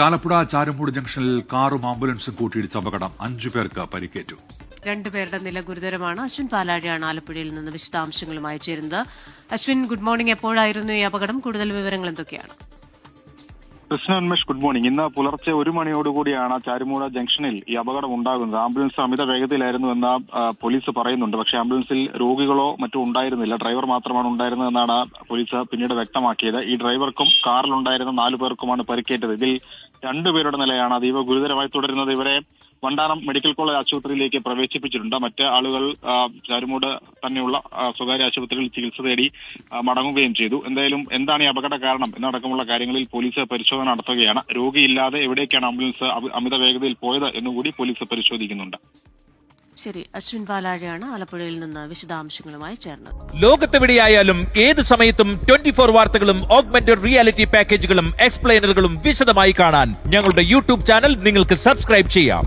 ആലപ്പുഴ ചാരമൂട് ജംഗ്ഷനിൽ കാറും ആംബുലൻസും കൂട്ടിയിടിച്ച അപകടം. അഞ്ചു പേർക്ക് പരിക്കേറ്റു. രണ്ടുപേരുടെ നില ഗുരുതരമാണ്. അശ്വിൻ പാലാഴിയാണ് ആലപ്പുഴയിൽ നിന്ന് വിശദാംശങ്ങളുമായി ചേരുന്നത്. അശ്വിൻ ഗുഡ് മോർണിംഗ് എപ്പോഴായിരുന്നു ഈ അപകടം? കൂടുതൽ വിവരങ്ങൾ എന്തൊക്കെയാണ്? കൃഷ്ണ ഗുഡ് മോർണിംഗ് ഇന്ന് പുലർച്ചെ ഒരു മണിയോടുകൂടിയാണ് ചാരുമൂട ജംഗ്ഷനിൽ ഈ അപകടം ഉണ്ടാകുന്നത് ആംബുലൻസ് അമിത വേഗതയിലായിരുന്നു എന്ന് പോലീസ് പറയുന്നുണ്ട്. പക്ഷേ ആംബുലൻസിൽ രോഗികളോ മറ്റോ ഉണ്ടായിരുന്നില്ല. ഡ്രൈവർ മാത്രമാണ് ഉണ്ടായിരുന്നതെന്നാണ് പോലീസ് പിന്നീട് വ്യക്തമാക്കിയത്. ഈ ഡ്രൈവർക്കും കാറിലുണ്ടായിരുന്ന നാലു പേർക്കുമാണ് പരിക്കേറ്റത്. ഇതിൽ രണ്ടുപേരുടെ നിലയാണ് അതീവ ഗുരുതരമായി തുടരുന്നത്. ഇവരെ വണ്ടാനം മെഡിക്കൽ കോളേജ് ആശുപത്രിയിലേക്ക് പ്രവേശിപ്പിച്ചിട്ടുണ്ട്. മറ്റ് ആളുകൾ ചാരുമൂട് തന്നെയുള്ള സ്വകാര്യ ആശുപത്രികളിൽ ചികിത്സ തേടി മടങ്ങുകയും ചെയ്തു. എന്തായാലും എന്താണ് ഈ അപകട കാരണം എന്നടക്കമുള്ള കാര്യങ്ങളിൽ പോലീസ് പരിശോധന നടത്തുകയാണ്. രോഗിയില്ലാതെ എവിടേക്കാണ് ആംബുലൻസ് അമിത വേഗതയിൽ പോയത് എന്നുകൂടി പോലീസ് പരിശോധിക്കുന്നുണ്ട്. ശരി അശ്വിൻ പാലാഴയാണ് ആലപ്പുഴയിൽ നിന്ന് വിശദാംശങ്ങളുമായി ചേർന്നത്. ലോകത്തെവിടെയായാലും ഏത് സമയത്തും ട്വന്റി ഫോർ വാർത്തകളും ഓഗ്മെന്റഡ് റിയാലിറ്റി പാക്കേജുകളും എക്സ്പ്ലെയിനറുകളും വിശദമായി കാണാൻ ഞങ്ങളുടെ യൂട്യൂബ് ചാനൽ നിങ്ങൾക്ക് സബ്സ്ക്രൈബ് ചെയ്യാം.